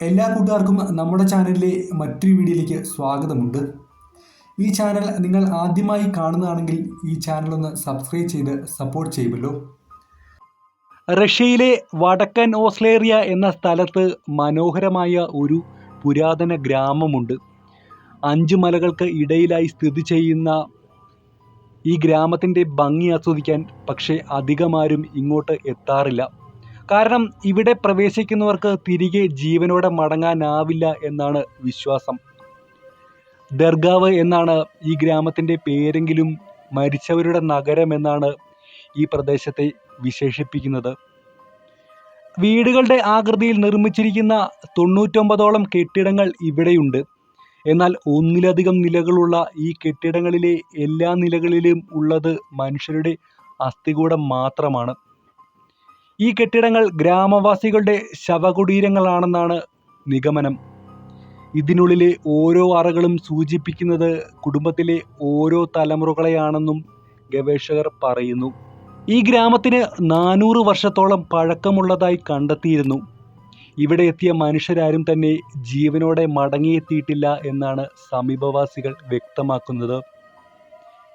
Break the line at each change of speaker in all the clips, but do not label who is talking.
എല്ലാ കൂട്ടുകാർക്കും നമ്മുടെ ചാനലിലെ മറ്റൊരു വീഡിയോയിലേക്ക് സ്വാഗതമുണ്ട്. ഈ ചാനൽ നിങ്ങൾ ആദ്യമായി കാണുന്നതാണെങ്കിൽ ഈ ചാനൽ ഒന്ന് സബ്സ്ക്രൈബ് ചെയ്ത് സപ്പോർട്ട് ചെയ്യുമല്ലോ.
റഷ്യയിലെ വടക്കൻ ഓസ്ലേറിയ എന്ന സ്ഥലത്ത് മനോഹരമായ ഒരു പുരാതന ഗ്രാമമുണ്ട്. അഞ്ച് മലകൾക്ക് ഇടയിലായി സ്ഥിതി ചെയ്യുന്ന ഈ ഗ്രാമത്തിന്റെ ഭംഗി ആസ്വദിക്കാൻ പക്ഷേ അധികമാരും ഇങ്ങോട്ട് എത്താറില്ല. കാരണം ഇവിടെ പ്രവേശിക്കുന്നവർക്ക് തിരികെ ജീവനോടെ മടങ്ങാനാവില്ല എന്നാണ് വിശ്വാസം. ദർഗാവ് എന്നാണ് ഈ ഗ്രാമത്തിന്റെ പേരെങ്കിലും മരിച്ചവരുടെ നഗരം എന്നാണ് ഈ പ്രദേശത്തെ വിശേഷിപ്പിക്കുന്നത്. വീടുകളുടെ ആകൃതിയിൽ നിർമ്മിച്ചിരിക്കുന്ന തൊണ്ണൂറ്റൊമ്പതോളം കെട്ടിടങ്ങൾ ഇവിടെയുണ്ട്. എന്നാൽ ഒന്നിലധികം നിലകളുള്ള ഈ കെട്ടിടങ്ങളിലെ എല്ലാ നിലകളിലും ഉള്ളത് മനുഷ്യരുടെ അസ്ഥികൂടം മാത്രമാണ്. ഈ കെട്ടിടങ്ങൾ ഗ്രാമവാസികളുടെ ശവകുടീരങ്ങളാണെന്നാണ് നിഗമനം. ഇതിനുള്ളിലെ ഓരോ അറകളും സൂചിപ്പിക്കുന്നത് കുടുംബത്തിലെ ഓരോ തലമുറകളെയാണെന്നും ഗവേഷകർ പറയുന്നു. ഈ ഗ്രാമത്തിന് നാനൂറ് വർഷത്തോളം പഴക്കമുള്ളതായി കണ്ടെത്തിയിരുന്നു. ഇവിടെ എത്തിയ മനുഷ്യരാരും തന്നെ ജീവനോടെ മടങ്ങിയെത്തിയിട്ടില്ല എന്നാണ് സമീപവാസികൾ വ്യക്തമാക്കുന്നത്.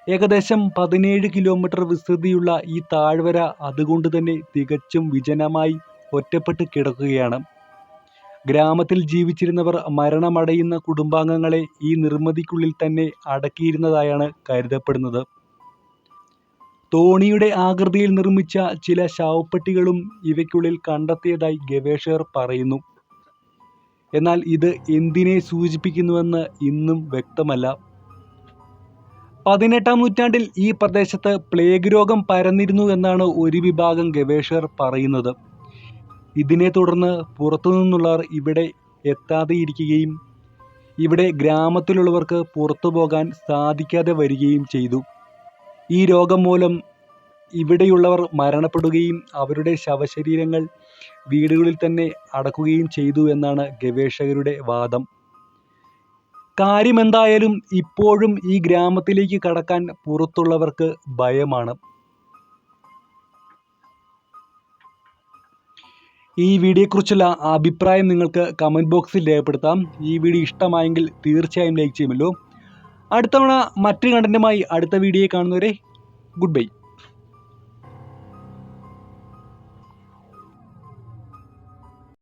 ഏകദേശം പതിനേഴ് കിലോമീറ്റർ വിസ്തൃതിയുള്ള ഈ താഴ്വര അതുകൊണ്ട് തന്നെ തികച്ചും വിജനമായി ഒറ്റപ്പെട്ട് കിടക്കുകയാണ്. ഗ്രാമത്തിൽ ജീവിച്ചിരുന്നവർ മരണമടയുന്ന കുടുംബാംഗങ്ങളെ ഈ നിർമ്മിതിക്കുള്ളിൽ തന്നെ അടക്കിയിരുന്നതായാണ് കരുതപ്പെടുന്നത്. തോണിയുടെ ആകൃതിയിൽ നിർമ്മിച്ച ചില ശവപ്പെട്ടികളും ഇവയ്ക്കുള്ളിൽ കണ്ടെത്തിയതായി ഗവേഷകർ പറയുന്നു. എന്നാൽ ഇത് എന്തിനെ സൂചിപ്പിക്കുന്നുവെന്ന് ഇന്നും വ്യക്തമല്ല. പതിനെട്ടാം നൂറ്റാണ്ടിൽ ഈ പ്രദേശത്ത് പ്ലേഗ് രോഗം പരന്നിരുന്നു എന്നാണ് ഒരു വിഭാഗം ഗവേഷകർ പറയുന്നത്. ഇതിനെ തുടർന്ന് പുറത്തു നിന്നുള്ളവർ ഇവിടെ എത്താതെ ഇരിക്കുകയും ഇവിടെ ഗ്രാമത്തിലുള്ളവർക്ക് പുറത്തു പോകാൻ സാധിക്കാതെ വരികയും ചെയ്തു. ഈ രോഗം മൂലം ഇവിടെയുള്ളവർ മരണപ്പെടുകയും അവരുടെ ശവശരീരങ്ങൾ വീടുകളിൽ തന്നെ അടക്കുകയും ചെയ്തു എന്നാണ് ഗവേഷകരുടെ വാദം. കാര്യമെന്തായാലും ഇപ്പോഴും ഈ ഗ്രാമത്തിലേക്ക് കടക്കാൻ പുറത്തുള്ളവർക്ക് ഭയമാണ്. ഈ വീഡിയോയെക്കുറിച്ചുള്ള അഭിപ്രായം നിങ്ങൾക്ക് കമന്റ് ബോക്സിൽ രേഖപ്പെടുത്താം. ഈ വീഡിയോ ഇഷ്ടമായെങ്കിൽ തീർച്ചയായും ലൈക്ക് ചെയ്യുമല്ലോ. അടുത്തവണ മറ്റൊരു കണ്ടന്റുമായി അടുത്ത വീഡിയോ കാണുന്നവരെ ഗുഡ് ബൈ